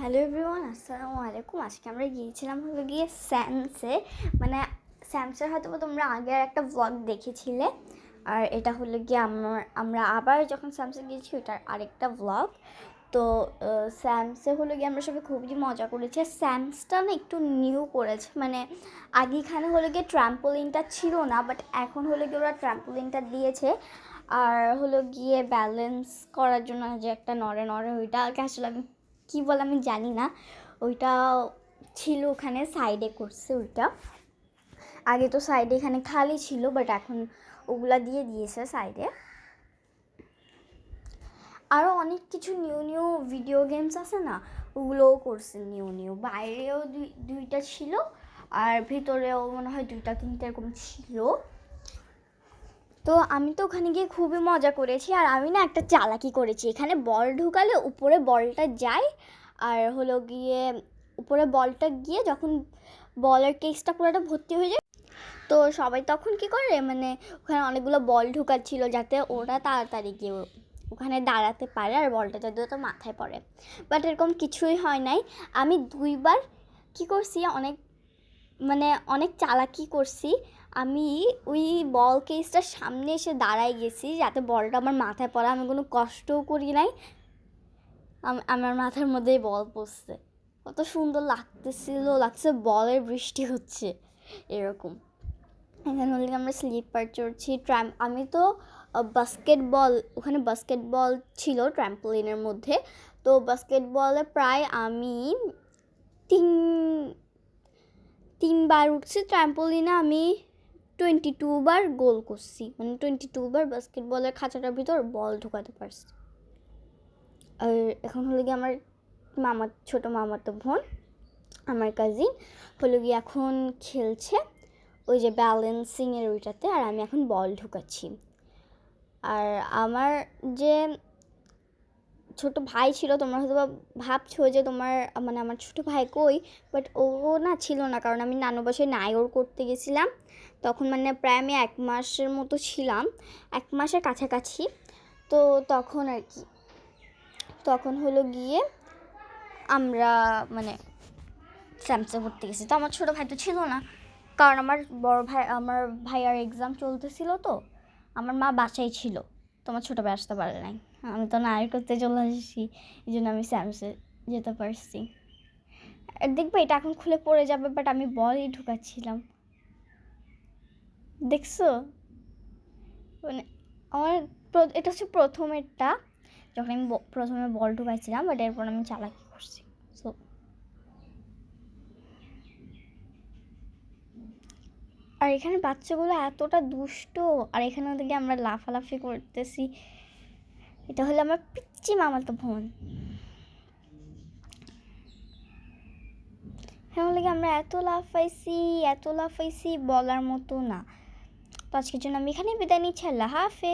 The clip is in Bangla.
হ্যালো এভরিওয়ান, আসসালামু আলাইকুম। আজকে আমরা গিয়েছিলাম হলো গিয়ে স্যামসে। মানে স্যামসের হয়তো তোমরা আগের একটা ব্লগ দেখেছিলে। আর এটা হলো গিয়ে আমার, আমরা আবার যখন স্যামসে গিয়েছি ওটার আরেকটা ব্লগ তো স্যামসে হলো গিয়ে আমরা সবাই খুবই মজা করেছি। স্যামসটা না একটু নিউ করেছে। মানে আগে এখানে হলো গিয়ে ট্রাম্পোলিনটা ছিল না বাট এখন হলো গিয়ে ওরা ট্রাম্পোলিনটা দিয়েছে। আর হলো গিয়ে ব্যালেন্স করার জন্য যে একটা নড়ে নড়ে ওইটা আসলে আমি কী বলে আমি জানি না। ওইটা ছিল ওখানে সাইডে করছে ওইটা। আগে তো সাইডে এখানে খালি ছিল বাট এখন ওগুলা দিয়ে দিয়েছে সাইডে আরও অনেক কিছু নিউ নিউ ভিডিও গেমস আছে না, ওগুলোও করছে নিউ নিউ বাইরেও দুই, দুইটা ছিল, আর ভিতরেও মনে হয় দুইটা, তিনটা এরকম ছিল। তো আমি তো ওখানে গিয়ে খুবই মজা করেছি, আর আমি না একটা চালাকি করেছি। এখানে বল ঢুকালে উপরে বলটা যায়, আর হলো গিয়ে উপরে বলটা গিয়ে যখন বলের কেসটা পুরোটা ভর্তি হয়ে যায়, তো সবাই তখন কি করে মানে ওখানে অনেকগুলো বল ঢুকাচ্ছিল যাতে ওরা তাড়াতাড়ি গিয়ে ওখানে দাঁড়াতে পারে, আর বলটা যাতে তো মাথায় পড়ে। বাট এরকম কিছুই হয় নাই। আমি দুইবার কি করছি, অনেক মানে অনেক চালাকি করছি। আমি ওই বল কেসটার সামনে এসে দাঁড়াই গেছি যাতে বলটা আমার মাথায় পড়ে। আমি কোনো কষ্টও করি নাই। আমার মাথার মধ্যেই বল পড়ছে। কত সুন্দর লাগতেছিল, লাগছে বলের বৃষ্টি হচ্ছে এরকম। এখানে হলে আমরা স্লিপার চড়ছি ট্র্যাম আমি তো বাস্কেটবল ওখানে বাস্কেটবল ছিল ট্র্যাম্পোলিনের মধ্যে। তো বাস্কেটবলে প্রায় আমি তিন তিনবার উঠছি ট্র্যাম্পোলিনে আমি টোয়েন্টি টু বার গোল করছি। মানে টোয়েন্টি টু বার বাস্কেটবলের খাঁচাটার ভিতর বল ঢোকাতে পারছি। আর এখন হলো গিয়ে আমার মামা, ছোটো মামাতো বোন, আমার কাজিন হলো গিয়ে এখন খেলছে ওই যে ব্যালেন্সিংয়ের ওইটাতে, আর আমি এখন বল ঢুকাচ্ছি। আর আমার যে ছোট ভাই ছিল, তোমরা হয়তো বা ভাবছ যে তোমার মানে আমার ছোট ভাই কই? বাট ও না ছিল না, কারণ আমি নানু বাসায় নায়র করতে গেছিলাম। তখন মানে প্রায় আমি এক মাসের মতো ছিলাম, এক মাসের কাছাকাছি। তো তখন আর কি। তখন হলো গিয়ে আমরা মানে স্যামসে পড়তে গেছি। তো আমার ছোটো ভাই তো ছিল না, কারণ আমার বড় ভাই, আমার ভাইয়ার এক্সাম চলতেছিল তো। আমার মা বাসায় ছিল, তোমার ছোটো ভাই আসতে পারে নাই। আমি তো নায়ক করতে চলে এসেছি এই জন্য আমি স্যামসে যেতে পারছি। দেখবে এটা এখন খুলে পড়ে যাবে বাট আমি বলই ঢুকাচ্ছিলাম। দেখছ? মানে আমার এটা হচ্ছে প্রথমেরটা, যখন আমি প্রথমে বল ঢুকাইছিলাম বাট এরপর আমি চালাকি করছি। সো আর এখানে বাচ্চাগুলো এতটা দুষ্ট, আর এখানে ওদিকে আমরা লাফালাফি করতেছি। এটা হলো আমার পিচ্চি মামাতো বোন। হ্যাঁ লাগে আমরা এত লাফাইছি এত লাফাইছি বলার মতো না। তো আজকের জন্য আমি এখানেই বিদায় নিচ্ছি, আল্লাহ হাফেজ।